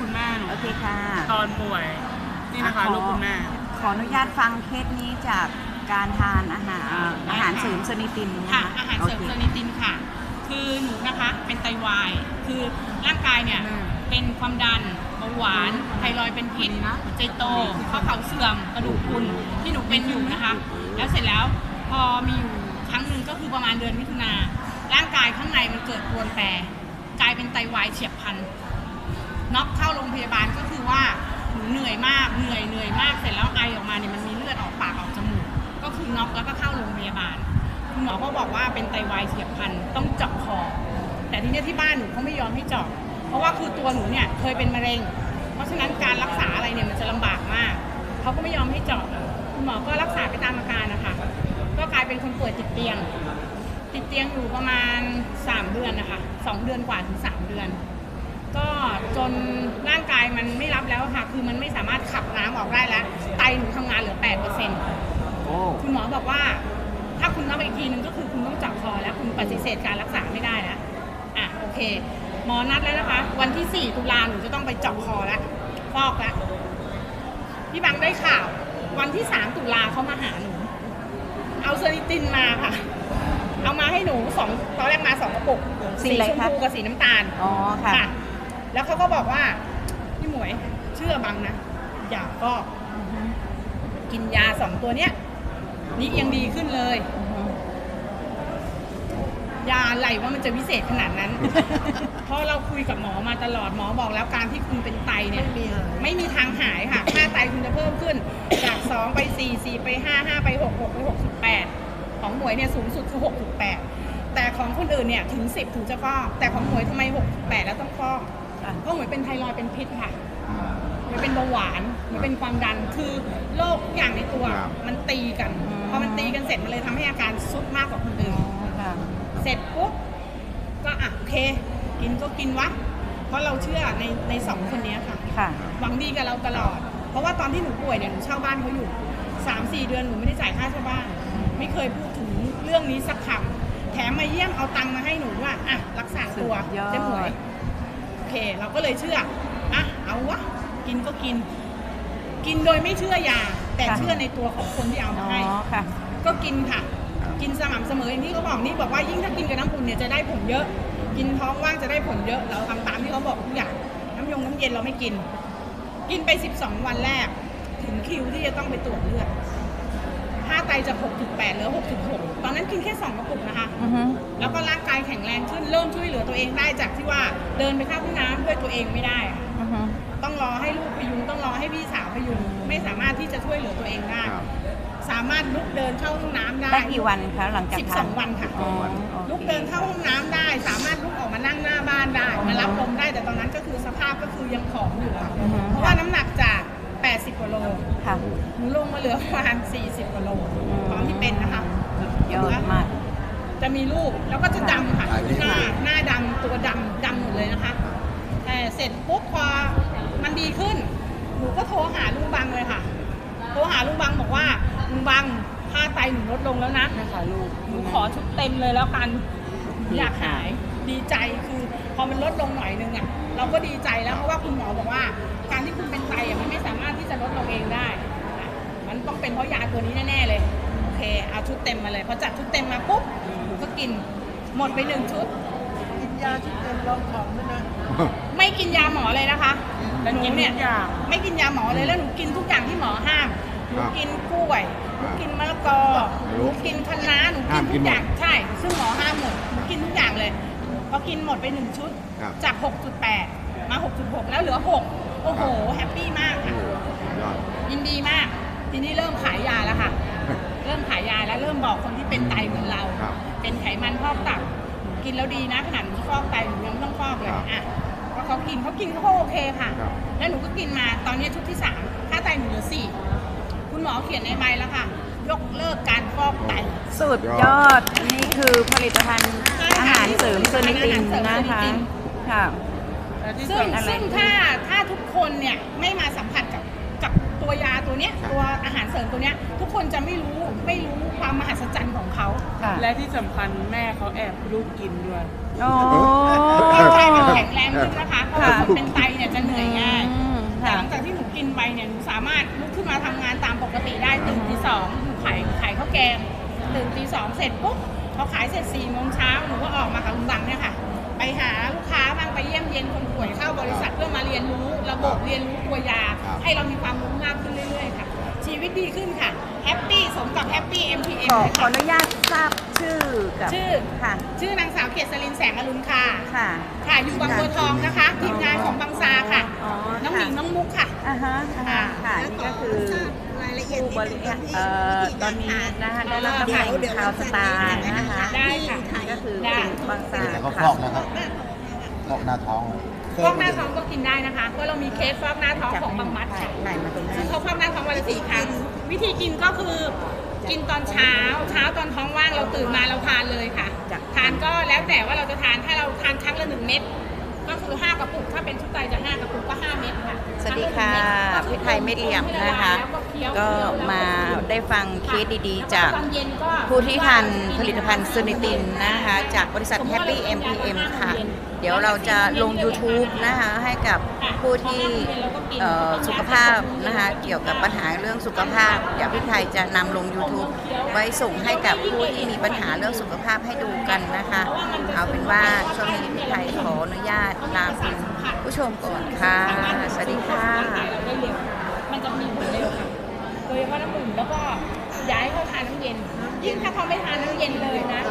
คุณแม่หนูโอเคค่ะ ตอนป่วย นี่นะคะขอลูกคุณแม่ ขออนุญาตฟังเคสนี้จากการทานอาหารอ่าอาหารเสริมสนิตินนะค่ะคะอาหารเสริมโอเซคนิตินค่ะ คือหนูนะคะเป็นไตวาย คือร่างกายเนี่ยอืมเป็นความดันเบาหวานไทรอยด์เป็นพิษหัวใจโตข้อเข่าเสื่อมกระดูกพรุนที่หนูเป็นอยู่นะคะ แล้วเสร็จแล้วพอมีอยู่ครั้งหนึ่งก็คือประมาณเดือนมิถุนาร่างกายข้างในมันเกิดปรวนแปรกลายเป็นไตวายเฉียบพลัน น็อกเข้าโรงพยาบาลก็คือว่าหนูเหนื่อยมากเหนื่อยเหนื่อยมากเสร็จแล้วไอออกมาเนี่ยมันมีเลือดออกปากออกจมูกก็คือน็อกแล้วก็เข้าโรงพยาบาลคุณหมอก็บอกว่าเป็นไตวายเฉียบพลันต้องเจาะคอแต่ทีนี้ที่บ้านหนูเขาไม่ยอมให้เจาะเพราะว่าคือตัวหนูเนี่ยเคยเป็นมะเร็ง เพราะฉะนั้นการรักษาอะไรเนี่ยมันจะลำบากมากเขาก็ไม่ยอมให้เจาะคุณหมอก็รักษาไปตามอาการนะคะก็กลายเป็นคนป่วยติดเตียง ติดเตียงอยู่ประมาณ 3 เดือนนะคะ2เดือนกว่าถึง 3 เดือน ก็จนร่างกายมันไม่รับแล้วค่ะ คือมันไม่สามารถขับน้ำออกได้แล้ว ไตหนูทำงานเหลือ 8%โอ้คุณหมอบอกว่า ถ้าคุณนับอีกทีนึงก็คือคุณต้องเจับคอแล้วคุณปฏิเสธการรักษาไม่ได้แล้วอะโอเค หมอนัดแล้วนะคะ วันที่ 4 ตุลาหนูจะต้องไปเจาะคอแล้วฟอกแล้วพี่บังได้ข่าว วันที่ 3 ตุลาเขามาหาหนู เอาเซนิตินมาค่ะ เอามาให้หนูสองตอนแรกมาสองกระปุกสีอะไรชมคะ พูกับสีน้ำตาล อ๋อค่ะ ค่ะ แล้วเขาก็บอกว่าพี่หมวยเชื่อบังนะ อย่าก็กินยาสองตัวเนี้ยนี่ยังดีขึ้นเลยอือฮึยาอะไรว่ามันจะวิเศษขนาดนั้น เพราะเราคุยกับหมอมาตลอดหมอบอกแล้วการที่คุณเป็นไตเนี่ย ไม่มีทางหายค่ะ ค่าไตคุณจะเพิ่มขึ้น จาก2ไป4 4ไป5 5ไป6 6ไป68ของหมวยเนี่ยสูงสุดคือ68แต่ของคนอื่นเนี่ยถึง10ถึงจะฟอกแต่ของหมวยทำไม68แล้วต้องฟอก ค่ะเพราะหมวยเป็นไทรอยด์เป็นพิษค่ะมันเป็นเบาหวานมันเป็นความดันคือโรคทุกอย่างในตัวครับมันตีกันอืมพอมันตีกันเสร็จมันเลยทำให้อาการซุดมากกว่าคนอื่อ๋นอค่ะ เสร็จปุ๊บก็อะโอเค กินก็กินวะเพราะเราเชื่อในในสองคนเนี้ยค่ะค่ะ หวังดีกับเราตลอด เพราะว่าตอนที่หนูป่วยเนี่ยหนูเช่าบ้านเขาอยู่สามสี่เดือนหนูไม่ได้จ่ายค่าเช่าบ้าน ไม่เคยพูดถึงเรื่องนี้สักคำแถมมาเยี่ยมเอาตังค์มาให้หนูว่าอะรักษาตัวสุดยอดเจ๊หมวยโอ เค เราก็เลยเชื่ออะเอาวะกินก็กิน กินโดยไม่เชื่อยา แต่เชื่อในตัวของคนที่เอาอ๋มาอให้ค่ะ ก็กินค่ะ กินสม่ำเสมออย่างที่เขาบอกนี่บอกว่ายิ่งถ้ากินกับน้ำอุ่นเนี่ยจะได้ผลเยอะ กินท้องว่างจะได้ผลเยอะ เราทำตามที่เขาบอกทุกอย่างน้ำยงน้ำเย็นเราไม่กิน กินไป 12 วันแรก ถึงคิวที่จะต้องไปตรวจเลือดค่าไตจะ6.8เหลือ6.6ตอนนั้นกินแค่2กระปุกนะคะอือฮึ แล้วก็ร่างกายแข็งแรงขึ้นเริ่มช่วยเหลือตัวเองได้จากที่ว่าเดินไปเข้าห้องน้ำด้วยตัวเองไม่ได้อะอือฮึ ต้องรอให้ลูกพยุงต้องรอให้พี่สาวพยุงไม่สามารถที่จะช่วยเหลือตัวเองได้ ครับ สามารถลุกเดินเข้าห้องน้ำได้ ได้กี่วันคะหลังจากทาน12 วันค่ะ อ๋อโอคลุกเดินเข้าห้องน้ำได้ สามารถลุกออกมานั่งหน้าบ้านได้มารับลมได้แต่ตอนนั้นก็คือสภาพก็คือยังผอมอยู่ค่ะอือฮึเพราะว่าน้ำหนักจาก 80กว่าโลค่ะ หนูลงมาเหลือประมาณ40กว่าโลตอนที่เป็นนะคะ ยอดมาก จะมีลูกแล้วก็จะดำค่ะอ่านี่หน้าหน้าดำตัวดำดำหมดเลยนะคะแต่เสร็จปุ๊บพอมันดีขึ้น หนูก็โทรหาลุงบังเลยค่ะ โทรหาลุงบังบอกว่าลุงบังค่าไตหนูลดลงแล้วนะนะคะลูกหนูขอชุดเต็มเลยแล้วกันอยากหายดีใจคือพอมันลดลงหน่อยนึงอะเราก็ดีใจแล้วเพราะว่าคุณหมอบอกว่า การที่คุณเป็นไตอะมันไม่สามารถที่จะลดลงเองได้อะมันต้องเป็นเพราะยาตัวนี้แน่ๆเลยโอเคเอาชุดเต็มมาเลยพอจัดชุดเต็มมาปุ๊บหนู ก็กินหมดไปหนึ่งชุด กินยาชุดเต็มรองของด้วยนะไม่กินยาหมอเลยนะคะแต่กินหเนี่ยทุกอย่างไม่กินยาหมอเลยแล้วหนูกินทุกอย่างที่หมอห้ามหนูครับกินกล้วยหนูกินมะละกอหนูกินคะน้าหนูกิห้านมกิทุนกหมดอย่างใช่ ซึ่งหมอห้ามหมดหนูกินทุกอย่างเลยพอกินหมดไปหนึ่งชุดครับจาก 6.8 มา 6.6 แล้วเหลือ 6 โอ้โห แฮปปี้มากโอ้ค่ะโหยอดยินดีมาก ทีนี้เริ่มขายยาแล้วค่ะ เริ่มขายยาแล้วเริ่มบอกคนที่เป็นไตเหมือนเรา ครับเป็นไขมันพอกตับหนูกินแล้วดีนะขนาดหนูฟอกไตหนูยังไม่ต้องฟอกเลยครับอะเพราะเขากินเขากินเขาก็โอเคค่ะ ครับ แล้วหนูก็กินมาตอนนี้ชุดที่สามค่าไตหนูเหลือสี่คุณหมอเขียนในใบแล้วค่ะ ยกเลิกการฟอกไต สุดยอด นี่คือผลิตภัณฑ์อาหารเสริมเซนิตินนะคะ ค่ะแต่ที่ซึ่งสำคัญซึ่งถ้าถ้าทุกคนเนี่ยไม่มาสัมผัส รเสริมตัวเนี้ยทุกคนจะไม่รู้ไม่รู้ความมหัศจรรย์ของเขาค่ะและที่สำคัญแม่เขาแอบลูกกินด้วยโอ้ร่างกายมันแข็งแรงขึ้นนะคะเพราะว่าค่ะ คนเป็นไตเนี่ยจะเหนื่อยง่าย อืมแต่ค่ะ หลังจากที่หนูกินไปเนี่ยหนูสามารถลุกขึ้นมาทำงานตามปกติได้ตื่นตีสองหนูขายขายข้าวแกงตื่นตีสองเสร็จปุ๊บพอขายเสร็จสี่โมงเช้าหนูก็ออกมากับลุงบังเนี่ยค่ะ ไปหาลูกค้าบ้างไปเยี่ยมเยียนคนป่วยเข้าบริษัทเพื่อมาเรียนรู้ระบบเรียนรู้ตัวยา ให้เรามีความรู้มากขึ้นเรื่อยๆค่ะ ชีวิตดีขึ้นค่ะแฮปปี้สมกับแฮปปี้ MPM ขอเลยขอค่ะอนุญาตทราบชื่อกับชื่อค่ะ ชื่อนางสาวเกียรติสลินแสงอรุณค่ะ ค่ะ ค่ะ อยู่บางบัวทองนะคะ ทีมงานของบางซาค่ะ อ๋อน้องหค่ะนิงน้องมุกค่ะ อ่าฮะอ่าฮะค่ะนี่ก็คือรายละเอียดผู้นิดบนึริงเอ่อตอนนี้นะคะได้รับประทานข่าวสตาร์นะคะได้ค่ะ นี่ก็คือคุณบางสาแต่เขาฟค่ะอกนะครับฟอกหน้าท้อง ฟอกหน้าท้องก็กินได้นะคะเพราะเรามีเคสฟอกหน้าท้องของบางมัดค่ะถ่ายมาตรงหน้าซึ่งเขาฟอกหน้าท้องวันละสี่ครั้ง วิธีกินก็คือกินตอนเช้า เช้าตอนท้องว่างเราตื่นมาเราทานเลยค่ะ ทานก็แล้วแต่ว่าเราจะทานถ้าเราทานครั้งละหนึ่งเม็ดก็คือห้ากระปุกถ้าเป็นชุดไตจะห้ากระปุกก็ห้าเม็ดค่ะสวัสดีค่ะพี่ไทยไม่เหลี่ยมนะคะ ก็มาได้ฟังเคสดีๆ จากตอนเย็นก็ผู้ที่ทานผลิตภัณฑ์ซูนิตินนะคะ จากบริษัท Happy MPM ค่ะเดี๋ยวเราจะลง YouTube นะคะให้กับผู้ที่สุขภาพนะคะเกี่ยวกับปัญหาเรื่องสุขภาพเดี๋ยวพี่ไทยจะนำลง YouTube ไว้ส่งให้กับผู้ที่มีปัญหาเรื่องสุขภาพให้ดูกันนะคะเอาเป็นว่าช่วงนี้พี่ไทยขออนุญาตลาคุณผู้ชมก่อนค่ะ สวัสดีค่ะได้เร็วมันจะมีผลเร็วค่ะโดยเฉพาะน้ำอุ่นแล้วก็ย้ายเขาทานน้ำเย็นยิ่งถ้าเขาไม่ทานน้ำเย็นเลยนะ